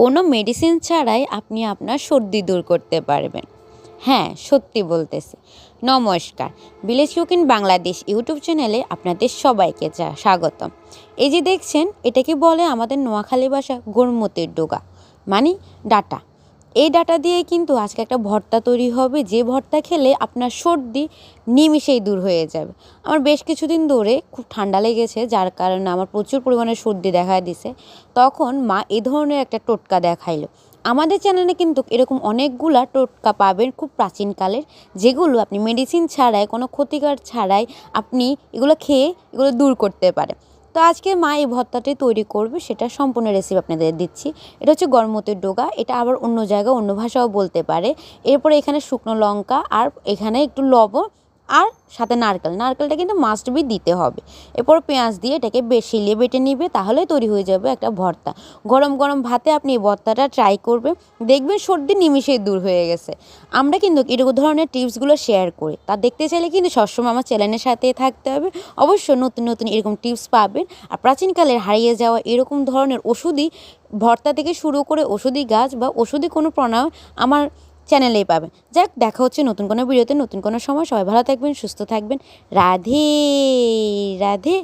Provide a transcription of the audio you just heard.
কোনো মেডিসিন ছাড়াই আপনি আপনার সর্দি দূর করতে পারবেন। হ্যাঁ সত্যি বলতেছি। নমস্কার। ভিলেজ কুকিং বাংলাদেশ ইউটিউব চ্যানেলে আপনাদের সবাইকে যা স্বাগতম। এই যে দেখছেন এটাকে বলে আমাদের নোয়াখালী ভাষা, গোরমতির ডোগা? মানে ডাটা। এই ডাটা দিয়ে কিন্তু আজকে একটা ভর্তা তৈরি হবে। যে ভর্তা খেলে আপনার সর্দি, নিমিষেই দূর হয়ে যাবে। আমার বেশ কিছুদিন ধরে খুব ঠান্ডা লেগেছে, যার কারণে আমার প্রচুর পরিমাণে সর্দি দেখা দিছে। তখন মা এ ধরনের একটা টোটকা দেখাইলো। আমাদের চ্যানেলে কিন্তু এরকম অনেকগুলা টোটকা পাবেন খুব প্রাচীনকালের যেগুলো আপনি মেডিসিন ছাড়াই, কোনো ক্ষতিকার ছাড়াই আপনি এগুলো খেয়ে এগুলো দূর করতে পারেন। তো আজকে মা এই ভর্তাটি তৈরি করবে, সেটা সম্পূর্ণ রেসিপি আপনাদের দিচ্ছি। এটা হচ্ছে গরমতের ডোগা, এটা আবার অন্য জায়গায়, অন্য ভাষাও বলতে পারে। এরপরে এখানে শুকনো লঙ্কা আর এখানে একটু লবণ আর সাথে নারকেল। নারকেলটা কিন্তু মাস্ট বি দিতে হবে। এরপর পেঁয়াজ দিয়ে এটাকে বেশিলিয়ে বেটে নিবে, তাহলে তৈরি হয়ে যাবে একটা ভর্তা। গরম গরম ভাতে আপনি এই ভর্তাটা ট্রাই করবেন। দেখবেন সর্দি নিমিশেই দূর হয়ে গেছে। আমরা কিন্তু এরকম ধরনের টিপসগুলো শেয়ার করি। তা দেখতে চাইলে কিন্তু সবসময় আমার চ্যানেলের সাথে থাকতে হবে। অবশ্য নতুন নতুন এরকম টিপস পাবেন। আর প্রাচীনকালের হারিয়ে যাওয়া এরকম ধরনের ওষুধই ভর্তা থেকে শুরু করে ওষুধি গাছ বা ওষুধি কোনো প্রণাম আমার চ্যানেলেই পাবেন। যাক, দেখা হচ্ছে নতুন কোনো ভিডিওতে, নতুন কোনো সময়। সবাই ভালো থাকবেন, সুস্থ থাকবেন। রাধে রাধে।